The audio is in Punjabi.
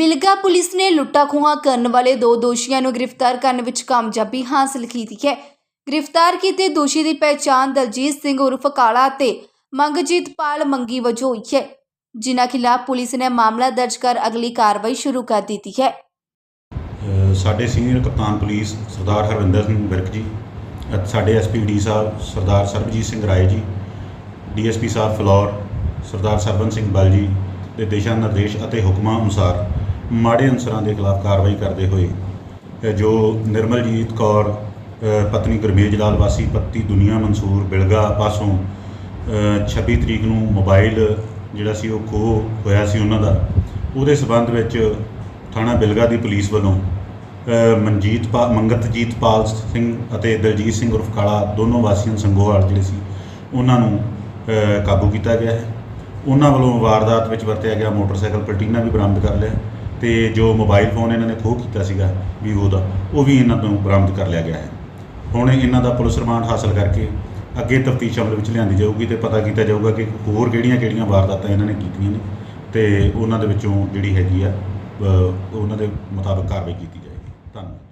ਬਿਲਗਾ ਪੁਲਿਸ ਨੇ ਲੁੱਟਾ ਖੋਹਾਂ ਕਰਨ ਵਾਲੇ ਦੋ ਦੋਸ਼ੀਆਂ ਨੂੰ ਗ੍ਰਿਫਤਾਰ ਕਰਨ ਵਿੱਚ ਕਾਮਯਾਬੀ ਹਾਸਲ ਕੀਤੀ ਹੈ। ਗ੍ਰਿਫਤਾਰ ਕੀਤੇ ਦੋਸ਼ੀ ਦੀ ਪਹਿਚਾਣ ਦਲਜੀਤ ਸਿੰਘ ਉਰਫ ਕਾਲਾ ਅਤੇ ਮੰਗਜੀਤ ਪਾਲ ਮੰਗੀ ਵਜੋਂ ਹੋਈ ਹੈ। ਜਿਨ੍ਹਾਂ ਖਿਲਾਫ ਪੁਲਿਸ ਨੇ ਮਾਮਲਾ ਦਰਜ ਕਰ ਅਗਲੀ ਕਾਰਵਾਈ ਸ਼ੁਰੂ ਕਰ ਦਿੱਤੀ ਹੈ। ਸਾਡੇ ਸੀਨੀਅਰ ਕਪਤਾਨ ਪੁਲਿਸ ਸਰਦਾਰ ਹਰਵਿੰਦਰ ਸਿੰਘ ਵਿਰਕ ਜੀ ਅਤੇ ਸਾਡੇ ਐਸਪੀਡੀ ਸਾਹਿਬ ਸਰਦਾਰ ਸਰਬਜੀਤ ਸਿੰਘ ਰਾਏ ਜੀ ਡੀਐਸਪੀ ਸਾਹਿਬ ਫਲੋਰ, ਸਰਦਾਰ ਸਰਬਨ ਸਿੰਘ ਬਲ ਜੀ ਦੇ ਦਿਸ਼ਾ ਨਿਰਦੇਸ਼ ਅਤੇ ਹੁਕਮਾਂ ਅਨੁਸਾਰ ਮਾੜੇ ਅਨਸਰਾਂ ਦੇ ਖਿਲਾਫ ਕਾਰਵਾਈ ਕਰਦੇ ਹੋਏ ਜੋ ਨਿਰਮਲਜੀਤ ਕੌਰ ਪਤਨੀ ਗੁਰਮੇਜ ਲਾਲ ਵਾਸੀ ਪਤੀ ਦੁਨੀਆ ਮਨਸੂਰ ਬਿਲਗਾ ਪਾਸੋਂ ਅ, 26 ਤਰੀਕ ਨੂੰ ਮੋਬਾਈਲ ਜਿਹੜਾ ਸੀ ਉਹ ਖੋਹ ਹੋਇਆ ਸੀ ਉਹਨਾਂ ਦਾ ਉਹਦੇ ਸਬੰਧ ਵਿੱਚ ਥਾਣਾ ਬਿਲਗਾ ਦੀ ਪੁਲਿਸ ਵੱਲੋਂ ਮਨਜੀਤ ਪਾ ਮੰਗਤਜੀਤ ਪਾਲ ਸਿੰਘ ਅਤੇ ਦਲਜੀਤ ਸਿੰਘ ਉਰਫ ਕਾਲਾ ਦੋਨੋਂ ਵਾਸੀਆਂ ਸੰਗੋਵਾਲ ਜਿਹੜੇ ਸੀ ਉਹਨਾਂ ਨੂੰ ਕਾਬੂ ਕੀਤਾ ਗਿਆ ਹੈ। ਉਹਨਾਂ ਵੱਲੋਂ ਵਾਰਦਾਤ ਵਿੱਚ ਵਰਤਿਆ ਗਿਆ ਮੋਟਰਸਾਈਕਲ ਪਲਟੀਨਾ ਵੀ ਬਰਾਮਦ ਕਰ ਲਿਆ। ਤੇ ਜੋ ਮੋਬਾਈਲ ਫੋਨ ਇਹਨਾਂ ਨੇ ਖੋਹ ਕੀਤਾ ਸੀਗਾ ਵੀਵੋ ਦਾ, ਉਹ ਵੀ ਇਹਨਾਂ ਤੋਂ ਬਰਾਮਦ ਕਰ ਲਿਆ ਗਿਆ ਹੈ। ਹੁਣ ਇਹਨਾਂ ਦਾ ਪੁਲਿਸ ਰਿਮਾਂਡ ਹਾਸਲ ਕਰਕੇ ਅੱਗੇ ਤਫਤੀਸ਼ ਅਮਲ ਵਿੱਚ ਲਿਆਂਦੀ ਜਾਊਗੀ ਤੇ ਪਤਾ ਕੀਤਾ ਜਾਊਗਾ ਕਿ ਹੋਰ ਕਿਹੜੀਆਂ-ਕਿਹੜੀਆਂ ਵਾਰਦਾਤਾਂ ਇਹਨਾਂ ਨੇ ਕੀਤੀਆਂ ਨੇ ਤੇ ਉਹਨਾਂ ਦੇ ਵਿੱਚੋਂ ਜਿਹੜੀ ਹੈਗੀ ਆ ਉਹਨਾਂ ਦੇ ਮੁਤਾਬਕ ਕਾਰਵਾਈ ਕੀਤੀ ਜਾਏਗੀ। ਧੰਨਵਾਦ।